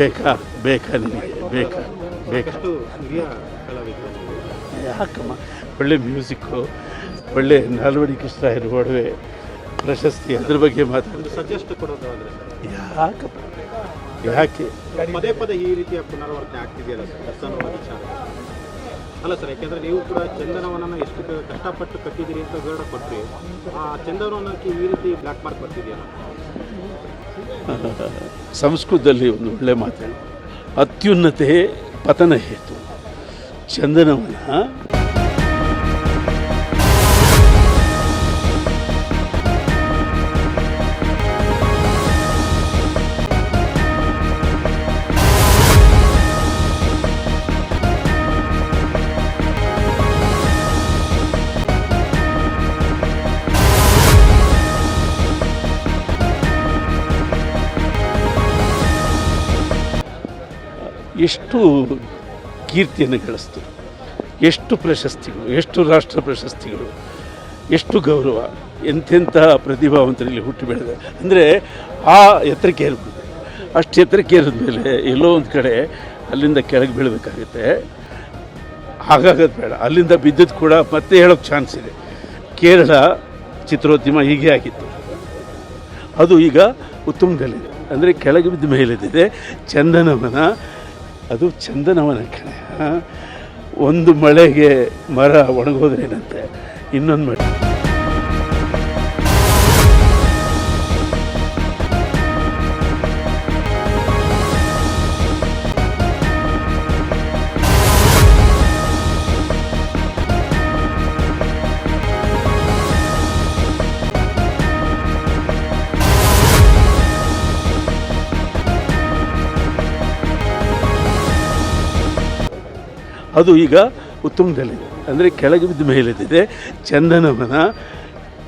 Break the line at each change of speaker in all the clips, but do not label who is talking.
ಬೇಕಾ ಬೇಕಾ ನಿನಗೆ ಬೇಕಾ ಬೇಕಾ? ಯಾಕಮ್ಮ ಒಳ್ಳೆ ಮ್ಯೂಸಿಕ್ಕು ಒಳ್ಳೆ ನಾಲ್ವಡಿ ಇರೋ ಒಡವೆ ಪ್ರಶಸ್ತಿ ಅದ್ರ ಬಗ್ಗೆ ಮಾತಾಡೋದು
ಸಜೆಸ್ಟ್ ಕೊಡೋದಾದ್ರೆ.
ಯಾಕಪ್ಪ? ಯಾಕೆ?
ಪದೇ ಪದೇ ಈ ರೀತಿಯ ಪುನರಾವರ್ತನೆ ಆಗ್ತಿದೆಯಲ್ಲ ಸರ್ ವಿಚಾರ. ಅಲ್ಲ ಸರ್ ಯಾಕೆಂದ್ರೆ ನೀವು ಕೂಡ ಚಂದನವನನ್ನು ಎಷ್ಟು ಕಷ್ಟಪಟ್ಟು ಕಟ್ಟಿದ್ದೀರಿ ಅಂತ ವಿವರ ಕೊಟ್ಟರಿ ಆ ಚಂದನವನಕ್ಕೆ ಈ ರೀತಿ ಬ್ಲ್ಯಾಕ್ ಮಾರ್ಕ್ ಬರ್ತಿದೆಯಲ್ಲ.
ಸಂಸ್ಕೃತದಲ್ಲಿ ಒಂದು ಒಳ್ಳೆ ಮಾತು. ಅತ್ಯುನ್ನತೆ ಪತನ ಹೇತು. ಚಂದನವನ ಎಷ್ಟು ಕೀರ್ತಿಯನ್ನು ಗಳಿಸ್ತು. ಎಷ್ಟು ಪ್ರಶಸ್ತಿಗಳು, ಎಷ್ಟು ರಾಷ್ಟ್ರ ಪ್ರಶಸ್ತಿಗಳು, ಎಷ್ಟು ಗೌರವ ಎಂತೆಂಥ ಪ್ರತಿಭಾವಂತರಲ್ಲಿ ಹುಟ್ಟಿ ಬೆಳೆದ. ಅಂದರೆ ಆ ಎತ್ತರಕ್ಕೆ ಏರ್ಬೋದು ಅಷ್ಟು ಎತ್ತರಕ್ಕೆ ಏರಿದ ಮೇಲೆ ಎಲ್ಲೋ ಒಂದು ಕಡೆ ಅಲ್ಲಿಂದ ಕೆಳಗೆ ಬೀಳಬೇಕಾಗುತ್ತೆ. ಹಾಗಾಗೋದು ಬೇಡ. ಅಲ್ಲಿಂದ ಬಿದ್ದದ್ದು ಕೂಡ ಮತ್ತೆ ಹೇಳೋಕ್ಕೆ ಚಾನ್ಸ್ ಇದೆ. ಕೇರಳ ಚಿತ್ರೋದ್ಯಮ ಹೀಗೆ ಆಗಿತ್ತು. ಅದು ಈಗ ಉತ್ತುಂಗದಲ್ಲಿದೆ. ಅಂದರೆ ಕೆಳಗೆ ಬಿದ್ದ ಮೇಲೆದಿದೆ ಚಂದನವನ ಅದು ಚಂದನವನ ಕಣೆ ಒಂದು ಮಳೆಗೆ ಮರ ಒಣಗೋದ್ರೇನಂತೆ ಇನ್ನೊಂದು ಮಳೆ ಅದು ಈಗ ಉತ್ತಮದಲ್ಲಿದೆ ಅಂದರೆ ಕೆಳಗೆ ಬಿದ್ದ ಮೇಲೆದ್ದಿದೆ ಚಂದನವನ,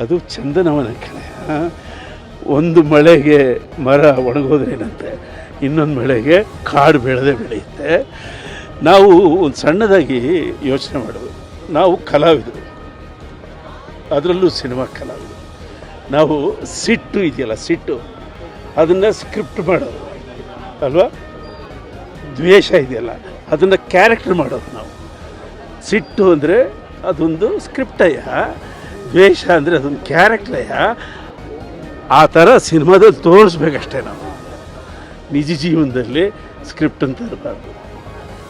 ಅದು ಚಂದನವನ ಕಣೆ ಒಂದು ಮಳೆಗೆ ಮರ ಒಣಗೋದ್ರೇನಂತೆ ಇನ್ನೊಂದು ಮಳೆಗೆ ಕಾಡು ಬೆಳೆದೇ ಬೆಳೆಯುತ್ತೆ. ನಾವು ಒಂದು ಸಣ್ಣದಾಗಿ ಯೋಚನೆ ಮಾಡೋದು. ನಾವು ಕಲಾವಿದರು. ಅದರಲ್ಲೂ ಸಿನಿಮಾ ಕಲಾವಿದರು. ನಾವು ಸಿಟ್ಟು ಇದೆಯಲ್ಲ, ಸಿಟ್ಟು. ಅದನ್ನು ಸ್ಕ್ರಿಪ್ಟ್ ಮಾಡೋದು. ಅಲ್ವಾ? ದ್ವೇಷ ಇದೆಯಲ್ಲ ಅದನ್ನು ಕ್ಯಾರೆಕ್ಟರ್ ಮಾಡೋದು ನಾವು. ಸಿಟ್ಟು ಅಂದರೆ ಅದೊಂದು ಸ್ಕ್ರಿಪ್ಟಯ್ಯ ದ್ವೇಷ ಅಂದರೆ ಅದೊಂದು ಕ್ಯಾರೆಕ್ಟರಯ್ಯ ಆ ಥರ ಸಿನಿಮಾದಲ್ಲಿ ತೋರಿಸ್ಬೇಕಷ್ಟೇ ನಾವು. ನಿಜ ಜೀವನದಲ್ಲಿ ಸ್ಕ್ರಿಪ್ಟ್ ಅಂತ ಇರಬಾರ್ದು.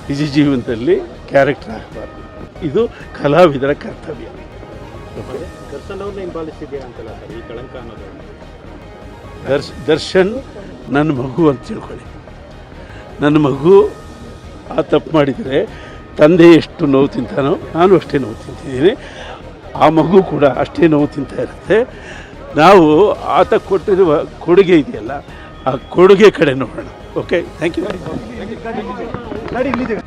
ನಿಜ ಜೀವನದಲ್ಲಿ ಕ್ಯಾರೆಕ್ಟರ್ ಆಗಬಾರ್ದು. ಇದು ಕಲಾವಿದರ ಕರ್ತವ್ಯ. ದರ್ಶನ್ ನನ್ನ ಮಗು ಅಂತ ತಿಳ್ಕೊಳ್ಳಿ. ನನ್ನ ಮಗು ಆ ತಪ್ಪು ಮಾಡಿದರೆ ತಂದೆ ಎಷ್ಟು ನೋವು ತಿಂತಾನೋ ನಾನು ಅಷ್ಟೇ ನೋವು ತಿಂತಿದ್ದೀನಿ ಆ ಮಗು ಕೂಡ ಅಷ್ಟೇ ನೋವು ತಿಂತಾ ಇರುತ್ತೆ ನಾವು ಆತ ಕೊಟ್ಟಿರುವ ಕೊಡುಗೆ ಇದೆಯಲ್ಲ ಆ ಕೊಡುಗೆ ಕಡೆ ನೋಡೋಣ ಓಕೆ ಥ್ಯಾಂಕ್ ಯು